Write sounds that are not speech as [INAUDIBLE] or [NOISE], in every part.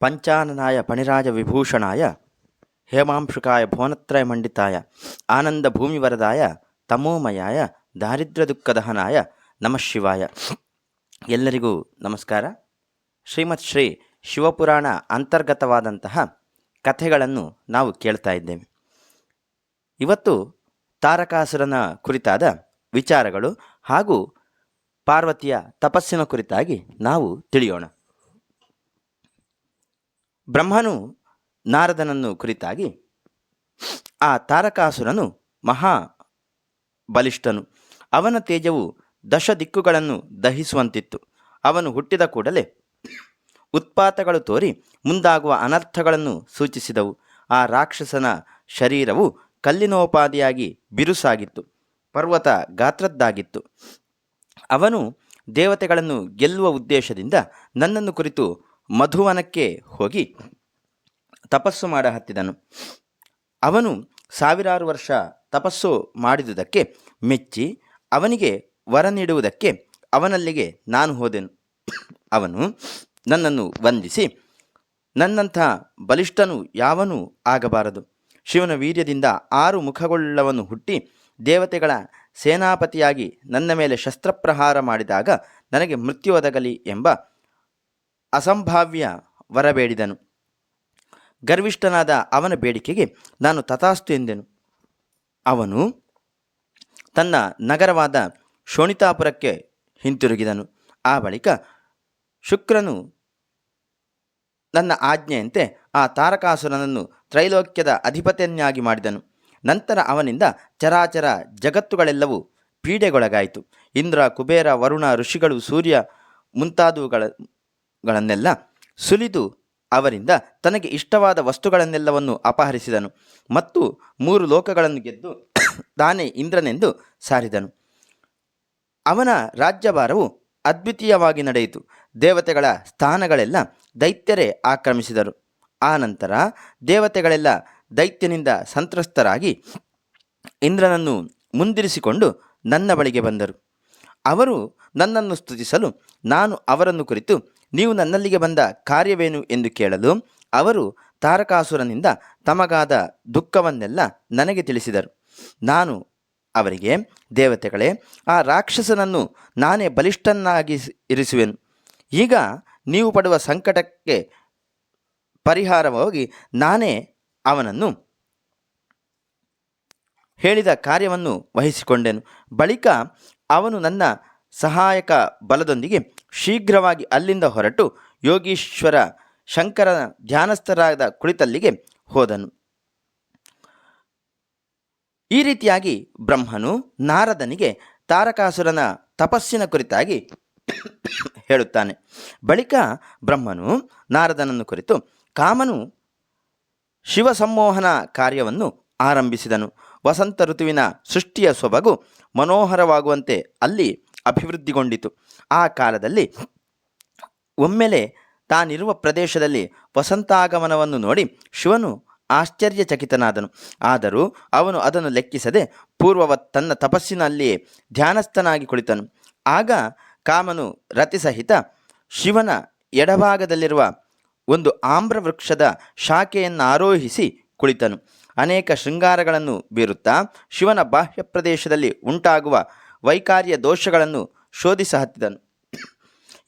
ಪಂಚಾನನಾಯ ಪಣಿರಾಜ ವಿಭೂಷಣಾಯ, ಹೇಮಾಂಶುಕಾಯ ಭುವನತ್ರಯ ಮಂಡಿತಾಯ, ಆನಂದ ಭೂಮಿವರದಾಯ ತಮೋಮಯಾಯ, ದಾರಿದ್ರ್ಯ ದುಃಖದಹನಾಯ ನಮಃ ಶಿವಾಯ. ಎಲ್ಲರಿಗೂ ನಮಸ್ಕಾರ. ಶ್ರೀಮತ್ ಶ್ರೀ ಶಿವಪುರಾಣ ಅಂತರ್ಗತವಾದಂತಹ ಕಥೆಗಳನ್ನು ನಾವು ಕೇಳ್ತಾ ಇದ್ದೇವೆ. ಇವತ್ತು ತಾರಕಾಸುರನ ಕುರಿತಾದ ವಿಚಾರಗಳು ಹಾಗೂ ಪಾರ್ವತಿಯ ತಪಸ್ಸಿನ ಕುರಿತಾಗಿ ನಾವು ತಿಳಿಯೋಣ. ಬ್ರಹ್ಮನು ನಾರದನನ್ನು ಕುರಿತಾಗಿ ಆ ತಾರಕಾಸುರನು ಮಹಾ ಬಲಿಷ್ಠನು. ಅವನ ತೇಜವು ದಶ ದಿಕ್ಕುಗಳನ್ನು ದಹಿಸುವಂತಿತ್ತು. ಅವನು ಹುಟ್ಟಿದ ಕೂಡಲೇ ಉತ್ಪಾತಗಳು ತೋರಿ ಮುಂದಾಗುವ ಅನರ್ಥಗಳನ್ನು ಸೂಚಿಸಿದವು. ಆ ರಾಕ್ಷಸನ ಶರೀರವು ಕಲ್ಲಿನೋಪಾದಿಯಾಗಿ ಬಿರುಸಾಗಿತ್ತು, ಪರ್ವತ ಗಾತ್ರದ್ದಾಗಿತ್ತು. ಅವನು ದೇವತೆಗಳನ್ನು ಗೆಲ್ಲುವ ಉದ್ದೇಶದಿಂದ ನನ್ನನ್ನು ಕುರಿತು ಮಧುವನಕ್ಕೆ ಹೋಗಿ ತಪಸ್ಸು ಮಾಡ ಹತ್ತಿದನು. ಅವನು ಸಾವಿರಾರು ವರ್ಷ ತಪಸ್ಸು ಮಾಡಿದುದಕ್ಕೆ ಮೆಚ್ಚಿ ಅವನಿಗೆ ವರ ನೀಡುವುದಕ್ಕೆ ಅವನಲ್ಲಿಗೆ ನಾನು ಹೋದೆನು. ಅವನು ನನ್ನನ್ನು ವಂದಿಸಿ ನನ್ನಂಥ ಬಲಿಷ್ಠನು ಯಾವನೂ ಆಗಬಾರದು. ಶಿವನ ವೀರ್ಯದಿಂದ ಆರು ಮುಖಗೊಳ್ಳವನು ಹುಟ್ಟಿ ದೇವತೆಗಳ ಸೇನಾಪತಿಯಾಗಿ ನನ್ನ ಮೇಲೆ ಶಸ್ತ್ರಪ್ರಹಾರ ಮಾಡಿದಾಗ ನನಗೆ ಮೃತ್ಯು ಒದಗಲಿ ಎಂಬ ಅಸಂಭಾವ್ಯ ವರಬೇಡಿದನು. ಗರ್ವಿಷ್ಠನಾದ ಅವನ ಬೇಡಿಕೆಗೆ ನಾನು ತಥಾಸ್ತು ಎಂದೆನು. ಅವನು ತನ್ನ ನಗರವಾದ ಶೋಣಿತಾಪುರಕ್ಕೆ ಹಿಂತಿರುಗಿದನು. ಆ ಬಳಿಕ ಶುಕ್ರನು ನನ್ನ ಆಜ್ಞೆಯಂತೆ ಆ ತಾರಕಾಸುರನನ್ನು ತ್ರೈಲೋಕ್ಯದ ಅಧಿಪತಿಯನ್ನಾಗಿ ಮಾಡಿದನು. ನಂತರ ಅವನಿಂದ ಚರಾಚರ ಜಗತ್ತುಗಳೆಲ್ಲವೂ ಪೀಡೆಗೊಳಗಾಯಿತು. ಇಂದ್ರ, ಕುಬೇರ, ವರುಣ, ಋಷಿಗಳು, ಸೂರ್ಯ ಮುಂತಾದವುಗಳ ಗಳನ್ನೆಲ್ಲ ಸುಲಿದು ಅವರಿಂದ ತನಗೆ ಇಷ್ಟವಾದ ವಸ್ತುಗಳನ್ನೆಲ್ಲವನ್ನು ಅಪಹರಿಸಿದನು ಮತ್ತು ಮೂರು ಲೋಕಗಳನ್ನು ಗೆದ್ದು [COUGHS] ತಾನೇ ಇಂದ್ರನೆಂದು ಸಾರಿದನು. ಅವನ ರಾಜ್ಯಭಾರವು ಅದ್ವಿತೀಯವಾಗಿ ನಡೆಯಿತು. ದೇವತೆಗಳ ಸ್ಥಾನಗಳೆಲ್ಲ ದೈತ್ಯರೇ ಆಕ್ರಮಿಸಿದರು. ಆ ನಂತರ ದೇವತೆಗಳೆಲ್ಲ ದೈತ್ಯನಿಂದ ಸಂತ್ರಸ್ತರಾಗಿ ಇಂದ್ರನನ್ನು ಮುಂದಿರಿಸಿಕೊಂಡು ನನ್ನ ಬಳಿಗೆ ಬಂದರು. ಅವರು ನನ್ನನ್ನು ಸ್ತುತಿಸಲು ನಾನು ಅವರನ್ನು ಕುರಿತು ನೀವು ನನ್ನಲ್ಲಿಗೆ ಬಂದ ಕಾರ್ಯವೇನು ಎಂದು ಕೇಳಲು ಅವರು ತಾರಕಾಸುರನಿಂದ ತಮಗಾದ ದುಃಖವನ್ನೆಲ್ಲ ನನಗೆ ತಿಳಿಸಿದರು. ನಾನು ಅವರಿಗೆ, ದೇವತೆಗಳೇ, ಆ ರಾಕ್ಷಸನನ್ನು ನಾನೇ ಬಲಿಷ್ಠನ್ನಾಗಿ ಇರಿಸುವೆನು. ಈಗ ನೀವು ಪಡುವ ಸಂಕಟಕ್ಕೆ ಪರಿಹಾರವಾಗಿ ನಾನೇ ಅವನನ್ನು ಹೇಳಿದ ಕಾರ್ಯವನ್ನು ವಹಿಸಿಕೊಂಡೆನು. ಬಳಿಕ ಅವನು ನನ್ನ ಸಹಾಯಕ ಬಲದೊಂದಿಗೆ ಶೀಘ್ರವಾಗಿ ಅಲ್ಲಿಂದ ಹೊರಟು ಯೋಗೀಶ್ವರ ಶಂಕರನ ಧ್ಯಾನಸ್ಥರಾದ ಕುಳಿತಲ್ಲಿಗೆ ಹೋದನು. ಈ ರೀತಿಯಾಗಿ ಬ್ರಹ್ಮನು ನಾರದನಿಗೆ ತಾರಕಾಸುರನ ತಪಸ್ಸಿನ ಕುರಿತಾಗಿ ಹೇಳುತ್ತಾನೆ. ಬಳಿಕ ಬ್ರಹ್ಮನು ನಾರದನನ್ನು ಕುರಿತು ಕಾಮನು ಶಿವ ಸಂಮೋಹನ ಕಾರ್ಯವನ್ನು ಆರಂಭಿಸಿದನು. ವಸಂತ ಋತುವಿನ ಸೃಷ್ಟಿಯ ಸೊಬಗು ಮನೋಹರವಾಗುವಂತೆ ಅಲ್ಲಿ ಅಭಿವೃದ್ಧಿಗೊಂಡಿತು. ಆ ಕಾಲದಲ್ಲಿ ಒಮ್ಮೆಲೆ ತಾನಿರುವ ಪ್ರದೇಶದಲ್ಲಿ ವಸಂತಾಗಮನವನ್ನು ನೋಡಿ ಶಿವನು ಆಶ್ಚರ್ಯಚಕಿತನಾದನು. ಆದರೂ ಅವನು ಅದನ್ನು ಲೆಕ್ಕಿಸದೆ ಪೂರ್ವವತ್ ತನ್ನ ತಪಸ್ಸಿನಲ್ಲಿಯೇ ಧ್ಯಾನಸ್ಥನಾಗಿ ಕುಳಿತನು. ಆಗ ಕಾಮನು ರತಿಸಹಿತ ಶಿವನ ಎಡಭಾಗದಲ್ಲಿರುವ ಒಂದು ಆಮ್ರ ವೃಕ್ಷದ ಶಾಖೆಯನ್ನು ಆರೋಹಿಸಿ ಕುಳಿತನು. ಅನೇಕ ಶೃಂಗಾರಗಳನ್ನು ಬೀರುತ್ತಾ ಶಿವನ ಬಾಹ್ಯ ಪ್ರದೇಶದಲ್ಲಿ ಉಂಟಾಗುವ ವೈಕಾರ್ಯ ದೋಷಗಳನ್ನು ಶೋಧಿಸ ಹತ್ತಿದನು.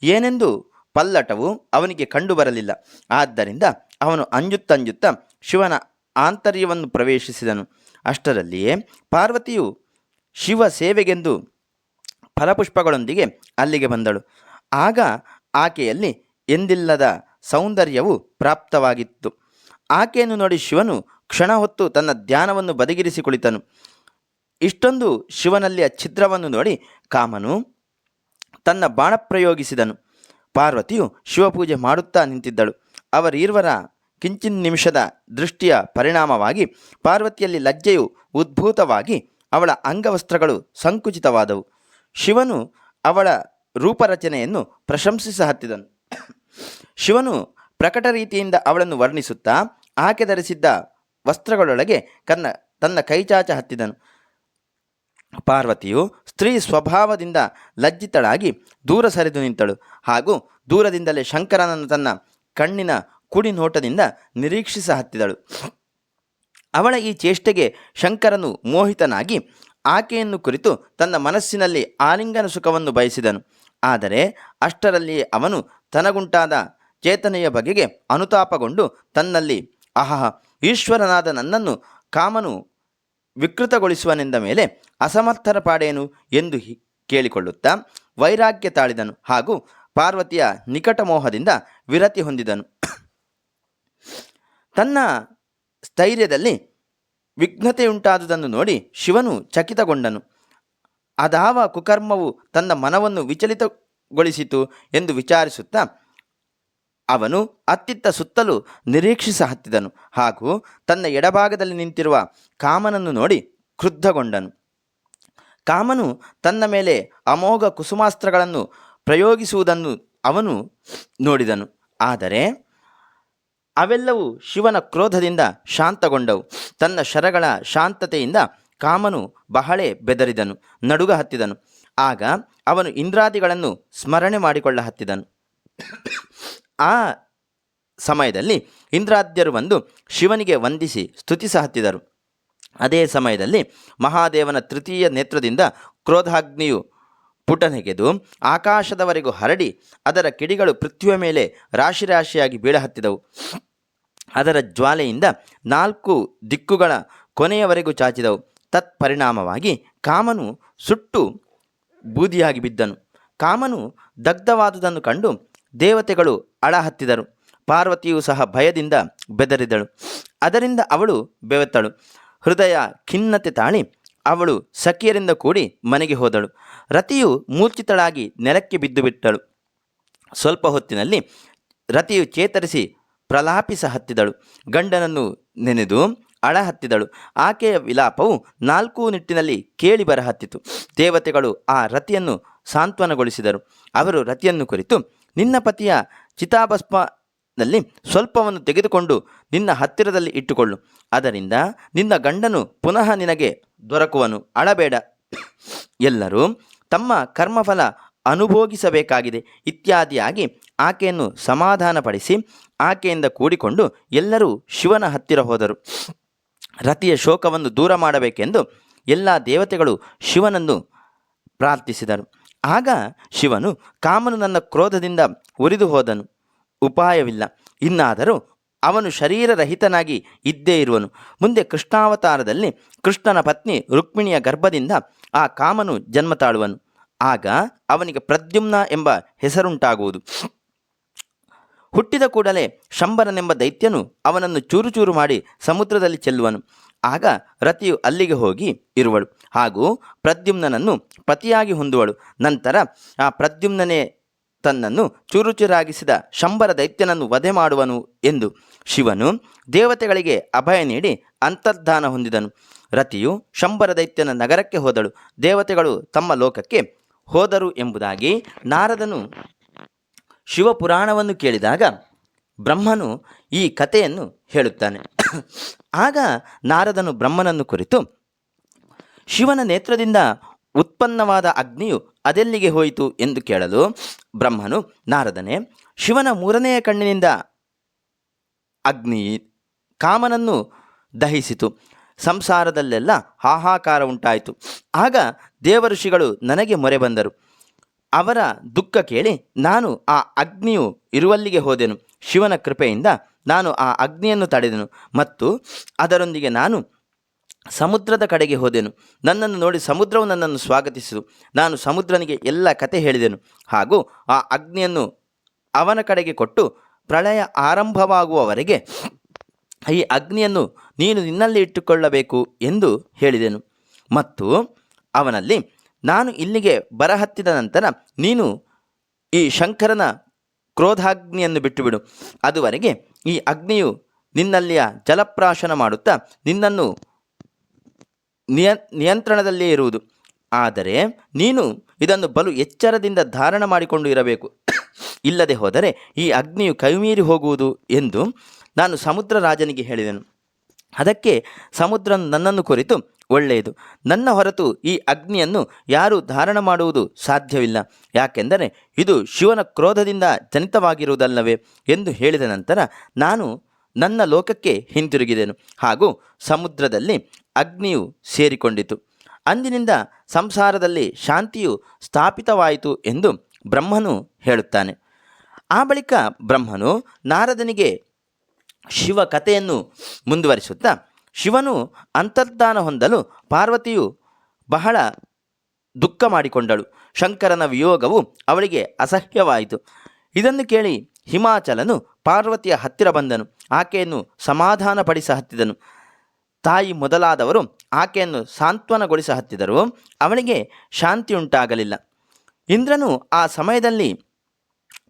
ಏನೆಂದು ಪಲ್ಲಟವು ಅವನಿಗೆ ಕಂಡುಬರಲಿಲ್ಲ. ಆದ್ದರಿಂದ ಅವನು ಅಂಜುತ್ತಂಜುತ್ತ ಶಿವನ ಆಂತರ್ಯವನ್ನು ಪ್ರವೇಶಿಸಿದನು. ಅಷ್ಟರಲ್ಲಿಯೇ ಪಾರ್ವತಿಯು ಶಿವ ಸೇವೆಗೆಂದು ಫಲಪುಷ್ಪಗಳೊಂದಿಗೆ ಅಲ್ಲಿಗೆ ಬಂದಳು. ಆಗ ಆಕೆಯಲ್ಲಿ ಎಂದಿಲ್ಲದ ಸೌಂದರ್ಯವು ಪ್ರಾಪ್ತವಾಗಿತ್ತು. ಆಕೆಯನ್ನು ನೋಡಿ ಶಿವನು ಕ್ಷಣ ಹೊತ್ತು ತನ್ನ ಧ್ಯಾನವನ್ನು ಬದಿಗಿರಿಸಿ ಕುಳಿತನು. ಇಷ್ಟೊಂದು ಶಿವನಲ್ಲಿಯ ಛಿದ್ರವನ್ನು ನೋಡಿ ಕಾಮನು ತನ್ನ ಬಾಣ ಪ್ರಯೋಗಿಸಿದನು. ಪಾರ್ವತಿಯು ಶಿವಪೂಜೆ ಮಾಡುತ್ತಾ ನಿಂತಿದ್ದಳು. ಅವರೀರ್ವರ ಕಿಂಚಿನ್ ನಿಮಿಷದ ದೃಷ್ಟಿಯ ಪರಿಣಾಮವಾಗಿ ಪಾರ್ವತಿಯಲ್ಲಿ ಲಜ್ಜೆಯು ಉದ್ಭೂತವಾಗಿ ಅವಳ ಅಂಗವಸ್ತ್ರಗಳು ಸಂಕುಚಿತವಾದವು. ಶಿವನು ಅವಳ ರೂಪರಚನೆಯನ್ನು ಪ್ರಶಂಸಿಸ ಹತ್ತಿದನು. ಶಿವನು ಪ್ರಕಟ ರೀತಿಯಿಂದ ಅವಳನ್ನು ವರ್ಣಿಸುತ್ತಾ ಆಕೆ ಧರಿಸಿದ್ದ ವಸ್ತ್ರಗಳೊಳಗೆ ಕನ್ನ ತನ್ನ ಕೈಚಾಚ ಹತ್ತಿದನು. ಪಾರ್ವತಿಯು ಸ್ತ್ರೀ ಸ್ವಭಾವದಿಂದ ಲಜ್ಜಿತಳಾಗಿ ದೂರ ಸರಿದು ನಿಂತಳು ಹಾಗೂ ದೂರದಿಂದಲೇ ಶಂಕರನನ್ನು ತನ್ನ ಕಣ್ಣಿನ ಕುಡಿ ನೋಟದಿಂದ ನಿರೀಕ್ಷಿಸ ಹತ್ತಿದಳು. ಅವಳ ಈ ಚೇಷ್ಟೆಗೆ ಶಂಕರನು ಮೋಹಿತನಾಗಿ ಆಕೆಯನ್ನು ಕುರಿತು ತನ್ನ ಮನಸ್ಸಿನಲ್ಲಿ ಆಲಿಂಗನ ಸುಖವನ್ನು ಬಯಸಿದನು. ಆದರೆ ಅಷ್ಟರಲ್ಲಿ ಅವನು ತನಗುಂಟಾದ ಚೇತನೆಯ ಬಗೆಗೆ ಅನುತಾಪಗೊಂಡು ತನ್ನಲ್ಲಿ, ಆಹಾ, ಈಶ್ವರನಾದ ನನ್ನನ್ನು ಕಾಮನು ವಿಕೃತಗೊಳಿಸುವನೆಂದ ಮೇಲೆ ಅಸಮರ್ಥರ ಪಾಡೇನು ಎಂದು ಕೇಳಿಕೊಳ್ಳುತ್ತಾ ವೈರಾಗ್ಯ ತಾಳಿದನು ಹಾಗೂ ಪಾರ್ವತಿಯ ನಿಕಟ ಮೋಹದಿಂದ ವಿರತಿ ಹೊಂದಿದನು. ತನ್ನ ಸ್ಥೈರ್ಯದಲ್ಲಿ ವಿಘ್ನತೆಯುಂಟಾದುದನ್ನು ನೋಡಿ ಶಿವನು ಚಕಿತಗೊಂಡನು. ಅದಾವ ಕುಕರ್ಮವು ತನ್ನ ಮನವನ್ನು ವಿಚಲಿತಗೊಳಿಸಿತು ಎಂದು ವಿಚಾರಿಸುತ್ತಾ ಅವನು ಅತ್ತಿತ್ತ ಸುತ್ತಲೂ ನಿರೀಕ್ಷಿಸ ಹತ್ತಿದನು ಹಾಗೂ ತನ್ನ ಎಡಭಾಗದಲ್ಲಿ ನಿಂತಿರುವ ಕಾಮನನ್ನು ನೋಡಿ ಕ್ರುದ್ಧಗೊಂಡನು. ಕಾಮನು ತನ್ನ ಮೇಲೆ ಅಮೋಘ ಕುಸುಮಾಸ್ತ್ರಗಳನ್ನು ಪ್ರಯೋಗಿಸುವುದನ್ನು ಅವನು ನೋಡಿದನು. ಆದರೆ ಅವೆಲ್ಲವೂ ಶಿವನ ಕ್ರೋಧದಿಂದ ಶಾಂತಗೊಂಡವು. ತನ್ನ ಶರಗಳ ಶಾಂತತೆಯಿಂದ ಕಾಮನು ಬಹಳೇ ಬೆದರಿದನು ನಡುಗ ಹತ್ತಿದನು ಆಗ ಅವನು ಇಂದ್ರಾದಿಗಳನ್ನು ಸ್ಮರಣೆ ಮಾಡಿಕೊಳ್ಳ ಹತ್ತಿದನು ಆ ಸಮಯದಲ್ಲಿ ಇಂದ್ರಾದ್ಯರು ಬಂದು ಶಿವನಿಗೆ ವಂದಿಸಿ ಸ್ತುತಿಸ ಹತ್ತಿದರು. ಅದೇ ಸಮಯದಲ್ಲಿ ಮಹಾದೇವನ ತೃತೀಯ ನೇತ್ರದಿಂದ ಕ್ರೋಧಾಗ್ನಿಯು ಪುಟನೆಗೆದು ಆಕಾಶದವರೆಗೂ ಹರಡಿ ಅದರ ಕಿಡಿಗಳು ಪೃಥ್ವಿಯ ಮೇಲೆ ರಾಶಿ ರಾಶಿಯಾಗಿ ಬೀಳಹತ್ತಿದವು ಅದರ ಜ್ವಾಲೆಯಿಂದ ನಾಲ್ಕು ದಿಕ್ಕುಗಳ ಕೊನೆಯವರೆಗೂ ಚಾಚಿದವು. ತತ್ಪರಿಣಾಮವಾಗಿ ಕಾಮನು ಸುಟ್ಟು ಬೂದಿಯಾಗಿ ಬಿದ್ದನು. ಕಾಮನು ದಗ್ಧವಾದುದನ್ನು ಕಂಡು ದೇವತೆಗಳು ಅಳಹತ್ತಿದರು. ಪಾರ್ವತಿಯು ಸಹ ಭಯದಿಂದ ಬೆದರಿದಳು. ಅದರಿಂದ ಅವಳು ಬೆವೆತ್ತಳು. ಹೃದಯ ಖಿನ್ನತೆ ತಾಳಿ ಅವಳು ಸಖಿಯರಿಂದ ಕೂಡಿ ಮನೆಗೆ ಹೋದಳು. ರತಿಯು ಮೂರ್ಛಿತಳಾಗಿ ನೆಲಕ್ಕೆ ಬಿದ್ದು ಬಿಟ್ಟಳು ಸ್ವಲ್ಪ ಹೊತ್ತಿನಲ್ಲಿ ರತಿಯು ಚೇತರಿಸಿ ಪ್ರಲಾಪಿಸ ಹತ್ತಿದಳು. ಗಂಡನನ್ನು ನೆನೆದು ಅಳ ಹತ್ತಿದಳು ಆಕೆಯ ವಿಲಾಪವು ನಾಲ್ಕು ನಿಟ್ಟಿನಲ್ಲಿ ಕೇಳಿ ಬರಹತ್ತಿತು ದೇವತೆಗಳು ಆ ರತಿಯನ್ನು ಸಾಂತ್ವನಗೊಳಿಸಿದರು. ಅವರು ರತಿಯನ್ನು ಕುರಿತು ನಿನ್ನ ಪತಿಯ ಚಿತಾಭಸ್ಮದಲ್ಲಿ ಸ್ವಲ್ಪವನ್ನು ತೆಗೆದುಕೊಂಡು ನಿನ್ನ ಹತ್ತಿರದಲ್ಲಿ ಇಟ್ಟುಕೊಳ್ಳು. ಅದರಿಂದ ನಿನ್ನ ಗಂಡನು ಪುನಃ ನಿನಗೆ ದೊರಕುವನು. ಅಳಬೇಡ. ಎಲ್ಲರೂ ತಮ್ಮ ಕರ್ಮಫಲ ಅನುಭೋಗಿಸಬೇಕಾಗಿದೆ. ಇತ್ಯಾದಿಯಾಗಿ ಆಕೆಯನ್ನು ಸಮಾಧಾನಪಡಿಸಿ ಆಕೆಯಿಂದ ಕೂಡಿಕೊಂಡು ಎಲ್ಲರೂ ಶಿವನ ಹತ್ತಿರ ಹೋದರು. ರತಿಯ ಶೋಕವನ್ನು ದೂರ ಮಾಡಬೇಕೆಂದು ಎಲ್ಲ ದೇವತೆಗಳು ಶಿವನನ್ನು ಪ್ರಾರ್ಥಿಸಿದರು. ಆಗ ಶಿವನು ಕಾಮನು ನನ್ನ ಕ್ರೋಧದಿಂದ ಉರಿದು ಹೋದನು. ಉಪಾಯವಿಲ್ಲ. ಇನ್ನಾದರೂ ಅವನು ಶರೀರರಹಿತನಾಗಿ ಇದ್ದೇ ಇರುವನು. ಮುಂದೆ ಕೃಷ್ಣಾವತಾರದಲ್ಲಿ ಕೃಷ್ಣನ ಪತ್ನಿ ರುಕ್ಮಿಣಿಯ ಗರ್ಭದಿಂದ ಆ ಕಾಮನು ಜನ್ಮ ತಾಳುವನು ಆಗ ಅವನಿಗೆ ಪ್ರದ್ಯುಮ್ನ ಎಂಬ ಹೆಸರುಂಟಾಗುವುದು. ಹುಟ್ಟಿದ ಕೂಡಲೇ ಶಂಬರನೆಂಬ ದೈತ್ಯನು ಅವನನ್ನು ಚೂರು ಚೂರು ಮಾಡಿ ಸಮುದ್ರದಲ್ಲಿ ಚೆಲ್ಲುವನು. ಆಗ ರತಿಯು ಅಲ್ಲಿಗೆ ಹೋಗಿ ಇರುವಳು. ಹಾಗೂ ಪ್ರದ್ಯುಮ್ನನನ್ನು ಪತಿಯಾಗಿ ಹೊಂದುವಳು. ನಂತರ ಆ ಪ್ರದ್ಯುಮ್ನನೇ ತನ್ನನ್ನು ಚುರುಚುರಾಗಿಸಿದ ಶಂಬರ ದೈತ್ಯನನ್ನು ವಧೆ ಮಾಡುವನು ಎಂದು ಶಿವನು ದೇವತೆಗಳಿಗೆ ಅಭಯ ನೀಡಿ ಅಂತರ್ಧಾನ ಹೊಂದಿದನು. ರತಿಯು ಶಂಬರ ದೈತ್ಯನ ನಗರಕ್ಕೆ ಹೋದಳು. ದೇವತೆಗಳು ತಮ್ಮ ಲೋಕಕ್ಕೆ ಹೋದರು ಎಂಬುದಾಗಿ ನಾರದನು ಶಿವಪುರಾಣವನ್ನು ಕೇಳಿದಾಗ ಬ್ರಹ್ಮನು ಈ ಕಥೆಯನ್ನು ಹೇಳುತ್ತಾನೆ. ಆಗ ನಾರದನು ಬ್ರಹ್ಮನನ್ನು ಕುರಿತು, ಶಿವನ ನೇತ್ರದಿಂದ ಉತ್ಪನ್ನವಾದ ಅಗ್ನಿಯು ಅದೆಲ್ಲಿಗೆ ಹೋಯಿತು ಎಂದು ಕೇಳಲು ಬ್ರಹ್ಮನು, ನಾರದನೇ, ಶಿವನ ಮೂರನೆಯ ಕಣ್ಣಿನಿಂದ ಅಗ್ನಿ ಕಾಮನನ್ನು ದಹಿಸಿತು. ಸಂಸಾರದಲ್ಲೆಲ್ಲ ಹಾಹಾಕಾರ ಉಂಟಾಯಿತು. ಆಗ ದೇವಋಷಿಗಳು ನನಗೆ ಮೊರೆ ಬಂದರು. ಅವರ ದುಃಖ ಕೇಳಿ ನಾನು ಆ ಅಗ್ನಿಯು ಇರುವಲ್ಲಿಗೆ ಹೋದೆನು. ಶಿವನ ಕೃಪೆಯಿಂದ ನಾನು ಆ ಅಗ್ನಿಯನ್ನು ತಡೆದೆನು ಮತ್ತು ಅದರೊಂದಿಗೆ ನಾನು ಸಮುದ್ರದ ಕಡೆಗೆ ಹೋದೆನು. ನನ್ನನ್ನು ನೋಡಿ ಸಮುದ್ರವು ನನ್ನನ್ನು ಸ್ವಾಗತಿಸಿತು. ನಾನು ಸಮುದ್ರನಿಗೆ ಎಲ್ಲ ಕತೆ ಹೇಳಿದೆನು. ಹಾಗೂ ಆ ಅಗ್ನಿಯನ್ನು ಅವನ ಕಡೆಗೆ ಕೊಟ್ಟು ಪ್ರಳಯ ಆರಂಭವಾಗುವವರೆಗೆ ಈ ಅಗ್ನಿಯನ್ನು ನೀನು ನಿನ್ನಲ್ಲಿ ಇಟ್ಟುಕೊಳ್ಳಬೇಕು ಎಂದು ಹೇಳಿದೆನು. ಮತ್ತು ಅವನಲ್ಲಿ ನಾನು ಇಲ್ಲಿಗೆ ಬರಹತ್ತಿದ ನಂತರ ನೀನು ಈ ಶಂಕರನ ಕ್ರೋಧಾಗ್ನಿಯನ್ನು ಬಿಟ್ಟುಬಿಡು. ಅದುವರೆಗೆ ಈ ಅಗ್ನಿಯು ನಿನ್ನಲ್ಲಿಯ ಜಲಪ್ರಾಶನ ಮಾಡುತ್ತಾ ನಿನ್ನನ್ನು ನಿಯ ನಿಯಂತ್ರಣದಲ್ಲೇ ಇರುವುದು. ಆದರೆ ನೀನು ಇದನ್ನು ಬಲು ಎಚ್ಚರದಿಂದ ಧಾರಣ ಮಾಡಿಕೊಂಡು ಇರಬೇಕು. ಇಲ್ಲದೆ ಹೋದರೆ ಈ ಅಗ್ನಿಯು ಕೈಮೀರಿ ಹೋಗುವುದು ಎಂದು ನಾನು ಸಮುದ್ರ ರಾಜನಿಗೆ ಹೇಳಿದೆನು. ಅದಕ್ಕೆ ಸಮುದ್ರ ನನ್ನನ್ನು ಕುರಿತು ಒಳ್ಳೆಯದು. ನನ್ನ ಹೊರತು ಈ ಅಗ್ನಿಯನ್ನು ಯಾರೂ ಧಾರಣ ಮಾಡುವುದು ಸಾಧ್ಯವಿಲ್ಲ. ಯಾಕೆಂದರೆ ಇದು ಶಿವನ ಕ್ರೋಧದಿಂದ ಜನಿತವಾಗಿರುವುದಲ್ಲವೇ ಎಂದು ಹೇಳಿದ ನಂತರ ನಾನು ನನ್ನ ಲೋಕಕ್ಕೆ ಹಿಂತಿರುಗಿದೆನು. ಹಾಗೂ ಸಮುದ್ರದಲ್ಲಿ ಅಗ್ನಿಯು ಸೇರಿಕೊಂಡಿತು. ಅಂದಿನಿಂದ ಸಂಸಾರದಲ್ಲಿ ಶಾಂತಿಯು ಸ್ಥಾಪಿತವಾಯಿತು ಎಂದು ಬ್ರಹ್ಮನು ಹೇಳುತ್ತಾನೆ. ಆ ಬಳಿಕ ಬ್ರಹ್ಮನು ನಾರದನಿಗೆ ಶಿವ ಕಥೆಯನ್ನು ಮುಂದುವರಿಸುತ್ತಾ ಶಿವನು ಅಂತರ್ಧಾನ ಹೊಂದಲು ಪಾರ್ವತಿಯು ಬಹಳ ದುಃಖ ಮಾಡಿಕೊಂಡಳು. ಶಂಕರನ ವಿಯೋಗವು ಅವಳಿಗೆ ಅಸಹ್ಯವಾಯಿತು. ಇದನ್ನು ಕೇಳಿ ಹಿಮಾಚಲನು ಪಾರ್ವತಿಯ ಹತ್ತಿರ ಬಂದನು. ಆಕೆಯನ್ನು ಸಮಾಧಾನಪಡಿಸ ಹತ್ತಿದನು ತಾಯಿ ಮೊದಲಾದವರು ಆಕೆಯನ್ನು ಸಾಂತ್ವನಗೊಳಿಸ ಹತ್ತಿದರು ಅವಳಿಗೆ ಶಾಂತಿಯುಂಟಾಗಲಿಲ್ಲ. ಇಂದ್ರನು ಆ ಸಮಯದಲ್ಲಿ,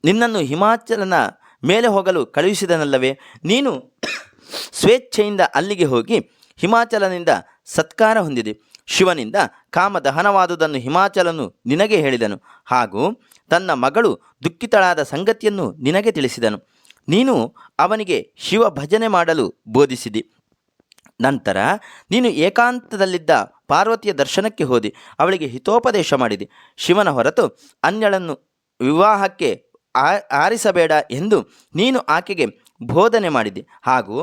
ನಿನ್ನನ್ನು ಹಿಮಾಚಲನ ಮೇಲೆ ಹೋಗಲು ಕಳುಹಿಸಿದನಲ್ಲವೇ? ನೀನು ಸ್ವೇಚ್ಛೆಯಿಂದ ಅಲ್ಲಿಗೆ ಹೋಗಿ ಹಿಮಾಚಲನಿಂದ ಸತ್ಕಾರ ಹೊಂದಿದೆ. ಶಿವನಿಂದ ಕಾಮದಹನವಾದುದನ್ನು ಹಿಮಾಚಲನು ನಿನಗೆ ಹೇಳಿದನು. ಹಾಗೂ ತನ್ನ ಮಗಳು ದುಃಖಿತಳಾದ ಸಂಗತಿಯನ್ನು ನಿನಗೆ ತಿಳಿಸಿದನು. ನೀನು ಅವನಿಗೆ ಶಿವ ಭಜನೆ ಮಾಡಲು ಬೋಧಿಸಿದಿ. ನಂತರ ನೀನು ಏಕಾಂತದಲ್ಲಿದ್ದ ಪಾರ್ವತಿಯ ದರ್ಶನಕ್ಕೆ ಹೋದಿ. ಅವಳಿಗೆ ಹಿತೋಪದೇಶ ಮಾಡಿದೆ. ಶಿವನ ಹೊರತು ಅನ್ಯಳನ್ನು ವಿವಾಹಕ್ಕೆ ಆರಿಸಬೇಡ ಎಂದು ನೀನು ಆಕೆಗೆ ಬೋಧನೆ ಮಾಡಿದೆ. ಹಾಗೂ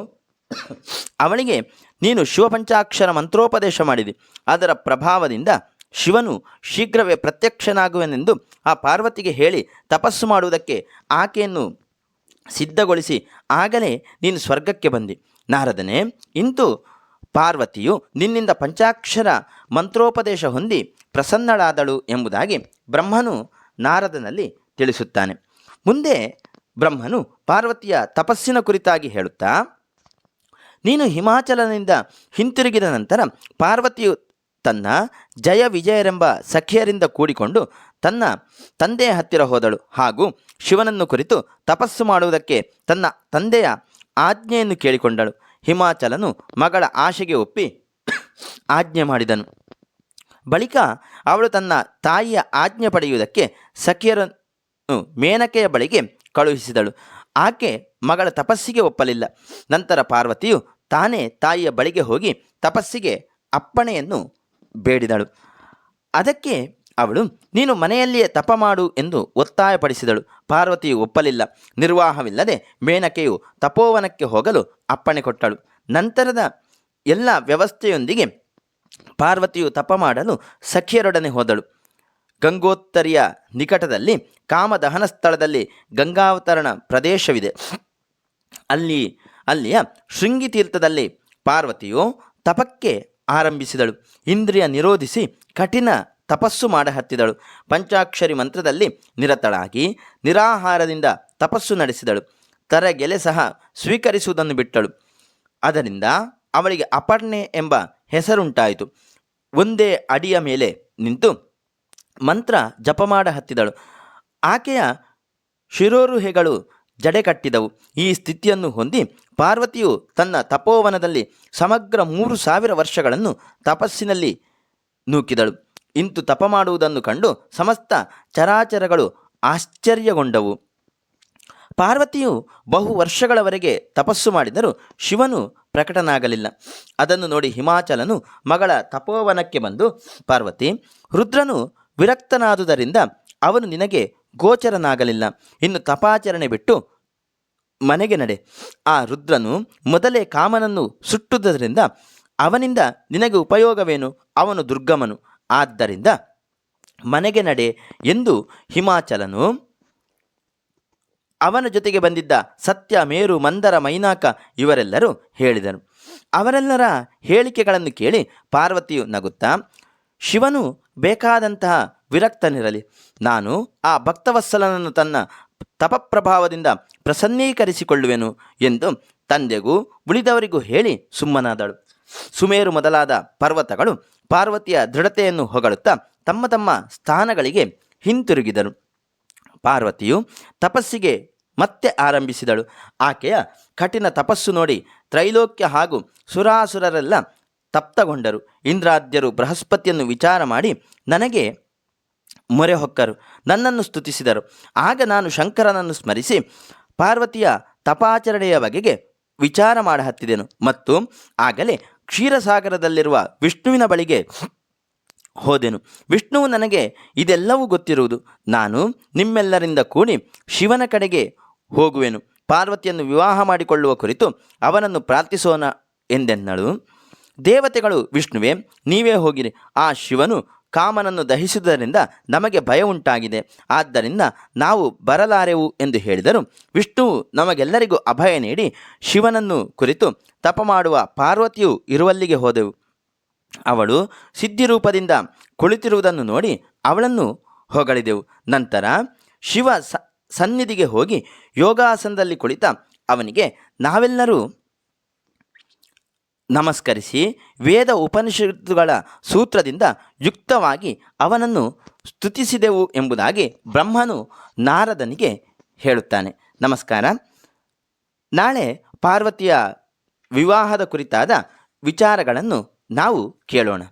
ಅವಳಿಗೆ ನೀನು ಶಿವಪಂಚಾಕ್ಷರ ಮಂತ್ರೋಪದೇಶ ಮಾಡಿದೆ. ಅದರ ಪ್ರಭಾವದಿಂದ ಶಿವನು ಶೀಘ್ರವೇ ಪ್ರತ್ಯಕ್ಷನಾಗುವನೆಂದು ಆ ಪಾರ್ವತಿಗೆ ಹೇಳಿ ತಪಸ್ಸು ಮಾಡುವುದಕ್ಕೆ ಆಕೆಯನ್ನು ಸಿದ್ಧಗೊಳಿಸಿ, ಆಗಲೇ ನೀನು ಸ್ವರ್ಗಕ್ಕೆ ಬಂದಿ. ನಾರದನೇ, ಇಂತು ಪಾರ್ವತಿಯು ನಿನ್ನಿಂದ ಪಂಚಾಕ್ಷರ ಮಂತ್ರೋಪದೇಶ ಹೊಂದಿ ಪ್ರಸನ್ನಳಾದಳು ಎಂಬುದಾಗಿ ಬ್ರಹ್ಮನು ನಾರದನಲ್ಲಿ ತಿಳಿಸುತ್ತಾನೆ. ಮುಂದೆ ಬ್ರಹ್ಮನು ಪಾರ್ವತಿಯ ತಪಸ್ಸಿನ ಕುರಿತಾಗಿ ಹೇಳುತ್ತಾ, ನೀನು ಹಿಮಾಚಲನಿಂದ ಹಿಂತಿರುಗಿದ ನಂತರ ಪಾರ್ವತಿಯು ತನ್ನ ಜಯ ವಿಜಯರೆಂಬ ಸಖಿಯರಿಂದ ಕೂಡಿಕೊಂಡು ತನ್ನ ತಂದೆಯ ಹತ್ತಿರ ಹೋದಳು. ಹಾಗೂ ಶಿವನನ್ನು ಕುರಿತು ತಪಸ್ಸು ಮಾಡುವುದಕ್ಕೆ ತನ್ನ ತಂದೆಯ ಆಜ್ಞೆಯನ್ನು ಕೇಳಿಕೊಂಡಳು. ಹಿಮಾಚಲನು ಮಗಳ ಆಶೆಗೆ ಒಪ್ಪಿ ಆಜ್ಞೆ ಮಾಡಿದನು. ಬಳಿಕ ಅವಳು ತನ್ನ ತಾಯಿಯ ಆಜ್ಞೆ ಪಡೆಯುವುದಕ್ಕೆ ಸಖಿಯರನ್ನು ಮೇನಕೆಯ ಬಳಿಗೆ ಕಳುಹಿಸಿದಳು. ಆಕೆ ಮಗಳ ತಪಸ್ಸಿಗೆ ಒಪ್ಪಲಿಲ್ಲ. ನಂತರ ಪಾರ್ವತಿಯು ತಾನೇ ತಾಯಿಯ ಬಳಿಗೆ ಹೋಗಿ ತಪಸ್ಸಿಗೆ ಅಪ್ಪಣೆಯನ್ನು ಬೇಡಿದಳು. ಅದಕ್ಕೆ ಅವಳು, ನೀನು ಮನೆಯಲ್ಲಿಯೇ ತಪ ಮಾಡು ಎಂದು ಒತ್ತಾಯಪಡಿಸಿದಳು. ಪಾರ್ವತಿಯು ಒಪ್ಪಲಿಲ್ಲ. ನಿರ್ವಾಹವಿಲ್ಲದೆ ಮೇನಕೆಯು ತಪೋವನಕ್ಕೆ ಹೋಗಲು ಅಪ್ಪಣೆ ಕೊಟ್ಟಳು. ನಂತರದ ಎಲ್ಲ ವ್ಯವಸ್ಥೆಯೊಂದಿಗೆ ಪಾರ್ವತಿಯು ತಪ ಮಾಡಲು ಸಖಿಯರೊಡನೆ ಹೋದಳು. ಗಂಗೋತ್ತರಿಯ ನಿಕಟದಲ್ಲಿ ಕಾಮದಹನ ಸ್ಥಳದಲ್ಲಿ ಗಂಗಾವತರಣ ಪ್ರದೇಶವಿದೆ. ಅಲ್ಲಿ, ಅಲ್ಲಿಯ ಶೃಂಗಿ ತೀರ್ಥದಲ್ಲಿ ಪಾರ್ವತಿಯು ತಪಕ್ಕೆ ಆರಂಭಿಸಿದಳು. ಇಂದ್ರಿಯ ನಿರೋಧಿಸಿ ಕಠಿಣ ತಪಸ್ಸು ಮಾಡಹತ್ತಿದಳು. ಪಂಚಾಕ್ಷರಿ ಮಂತ್ರದಲ್ಲಿ ನಿರತಳಾಗಿ ನಿರಾಹಾರದಿಂದ ತಪಸ್ಸು ನಡೆಸಿದಳು. ತರಗೆಲೆ ಸಹ ಸ್ವೀಕರಿಸುವುದನ್ನು ಬಿಟ್ಟಳು. ಅದರಿಂದ ಅವಳಿಗೆ ಅಪರ್ಣೆ ಎಂಬ ಹೆಸರುಂಟಾಯಿತು. ಒಂದೇ ಅಡಿಯ ಮೇಲೆ ನಿಂತು ಮಂತ್ರ ಜಪ ಮಾಡ ಹತ್ತಿದಳು. ಆಕೆಯ ಶಿರೋರುಹೆಗಳು ಜಡೆ ಕಟ್ಟಿದವು. ಈ ಸ್ಥಿತಿಯನ್ನು ಹೊಂದಿ ಪಾರ್ವತಿಯು ತನ್ನ ತಪೋವನದಲ್ಲಿ ಸಮಗ್ರ ಮೂರು ಸಾವಿರ ವರ್ಷಗಳನ್ನು ತಪಸ್ಸಿನಲ್ಲಿ ನೂಕಿದಳು. ಇಂತು ತಪ ಮಾಡುವುದನ್ನು ಕಂಡು ಸಮಸ್ತ ಚರಾಚರಗಳು ಆಶ್ಚರ್ಯಗೊಂಡವು. ಪಾರ್ವತಿಯು ಬಹು ವರ್ಷಗಳವರೆಗೆ ತಪಸ್ಸು ಮಾಡಿದರೂ ಶಿವನು ಪ್ರಕಟನಾಗಲಿಲ್ಲ. ಅದನ್ನು ನೋಡಿ ಹಿಮಾಚಲನು ಮಗಳ ತಪೋವನಕ್ಕೆ ಬಂದು, ಪಾರ್ವತಿ, ರುದ್ರನು ವಿರಕ್ತನಾದುದರಿಂದ ಅವನು ನಿನಗೆ ಗೋಚರನಾಗಲಿಲ್ಲ. ಇನ್ನು ತಪಾಚರಣೆ ಬಿಟ್ಟು ಮನೆಗೆ ನಡೆ. ಆ ರುದ್ರನು ಮೊದಲೇ ಕಾಮನನ್ನು ಸುಟ್ಟುದರಿಂದ ಅವನಿಂದ ನಿನಗೆ ಉಪಯೋಗವೇನು? ಅವನು ದುರ್ಗಮನು. ಆದ್ದರಿಂದ ಮನೆಗೆ ನಡೆ ಎಂದು ಹಿಮಾಚಲನು ಅವನ ಜೊತೆಗೆ ಬಂದಿದ್ದ ಸತ್ಯ, ಮೇರು, ಮಂದರ, ಮೈನಾಕ ಇವರೆಲ್ಲರೂ ಹೇಳಿದರು. ಅವರೆಲ್ಲರ ಹೇಳಿಕೆಗಳನ್ನು ಕೇಳಿ ಪಾರ್ವತಿಯು ನಗುತ್ತಾ, ಶಿವನು ಬೇಕಾದಂತಹ ವಿರಕ್ತನಿರಲಿ. ನಾನು ಆ ಭಕ್ತವತ್ಸಲನನ್ನು ತನ್ನ ತಪಪ್ರಭಾವದಿಂದ ಪ್ರಸನ್ನೀಕರಿಸಿಕೊಳ್ಳುವೆನು ಎಂದು ತಂದೆಗೂ ಉಳಿದವರಿಗೂ ಹೇಳಿ ಸುಮ್ಮನಾದಳು. ಸುಮೇರು ಮೊದಲಾದ ಪರ್ವತಗಳು ಪಾರ್ವತಿಯ ದೃಢತೆಯನ್ನು ಹೊಗಳುತ್ತಾ ತಮ್ಮ ತಮ್ಮ ಸ್ಥಾನಗಳಿಗೆ ಹಿಂತಿರುಗಿದರು ಪಾರ್ವತಿಯು ತಪಸ್ಸಿಗೆ ಮತ್ತೆ ಆರಂಭಿಸಿದಳು. ಆಕೆಯ ಕಠಿಣ ತಪಸ್ಸು ನೋಡಿ ತ್ರೈಲೋಕ್ಯ ಹಾಗೂ ಸುರಾಸುರರೆಲ್ಲ ತಪ್ತಗೊಂಡರು. ಇಂದ್ರಾದ್ಯರು ಬೃಹಸ್ಪತಿಯನ್ನು ವಿಚಾರ ಮಾಡಿ ನನಗೆ ಮೊರೆ ಹೊಕ್ಕರು, ನನ್ನನ್ನು ಸ್ತುತಿಸಿದರು. ಆಗ ನಾನು ಶಂಕರನನ್ನು ಸ್ಮರಿಸಿ ಪಾರ್ವತಿಯ ತಪಾಚರಣೆಯ ಬಗೆಗೆ ವಿಚಾರ ಮಾಡ ಹತ್ತಿದೆನು ಮತ್ತು ಆಗಲೇ ಕ್ಷೀರಸಾಗರದಲ್ಲಿರುವ ವಿಷ್ಣುವಿನ ಬಳಿಗೆ ಹೋದೆನು. ವಿಷ್ಣುವು ನನಗೆ ಇದೆಲ್ಲವೂ ಗೊತ್ತಿರುವುದು. ನಾನು ನಿಮ್ಮೆಲ್ಲರಿಂದ ಕೂಡಿ ಶಿವನ ಕಡೆಗೆ ಹೋಗುವೆನು. ಪಾರ್ವತಿಯನ್ನು ವಿವಾಹ ಮಾಡಿಕೊಳ್ಳುವ ಕುರಿತು ಅವನನ್ನು ಪ್ರಾರ್ಥಿಸೋಣ ಎಂದೆನ್ನಳು. ದೇವತೆಗಳು, ವಿಷ್ಣುವೇ, ನೀವೇ ಹೋಗಿರಿ. ಆ ಶಿವನು ಕಾಮನನ್ನು ದಹಿಸುವುದರಿಂದ ನಮಗೆ ಭಯ ಉಂಟಾಗಿದೆ. ಆದ್ದರಿಂದ ನಾವು ಬರಲಾರೆವು ಎಂದು ಹೇಳಿದರು. ವಿಷ್ಣುವು ನಮಗೆಲ್ಲರಿಗೂ ಅಭಯ ನೀಡಿ ಶಿವನನ್ನು ಕುರಿತು ತಪ ಮಾಡುವ ಪಾರ್ವತಿಯು ಇರುವಲ್ಲಿಗೆ ಹೋದೆವು. ಅವಳು ಸಿದ್ಧಿರೂಪದಿಂದ ಕುಳಿತಿರುವುದನ್ನು ನೋಡಿ ಅವಳನ್ನು ಹೊಗಳಿದೆವು. ನಂತರ ಶಿವ ಸನ್ನಿಧಿಗೆ ಹೋಗಿ ಯೋಗಾಸನದಲ್ಲಿ ಕುಳಿತ ಅವನಿಗೆ ನಾವೆಲ್ಲರೂ ನಮಸ್ಕರಿಸಿ ವೇದ ಉಪನಿಷತ್ತುಗಳ ಸೂತ್ರದಿಂದ ಯುಕ್ತವಾಗಿ ಅವನನ್ನು ಸ್ತುತಿಸಿದೆವು ಎಂಬುದಾಗಿ ಬ್ರಹ್ಮನು ನಾರದನಿಗೆ ಹೇಳುತ್ತಾನೆ. ನಮಸ್ಕಾರ. ನಾಳೆ ಪಾರ್ವತಿಯ ವಿವಾಹದ ಕುರಿತಾದ ವಿಚಾರಗಳನ್ನು ನಾವು ಕೇಳೋಣ.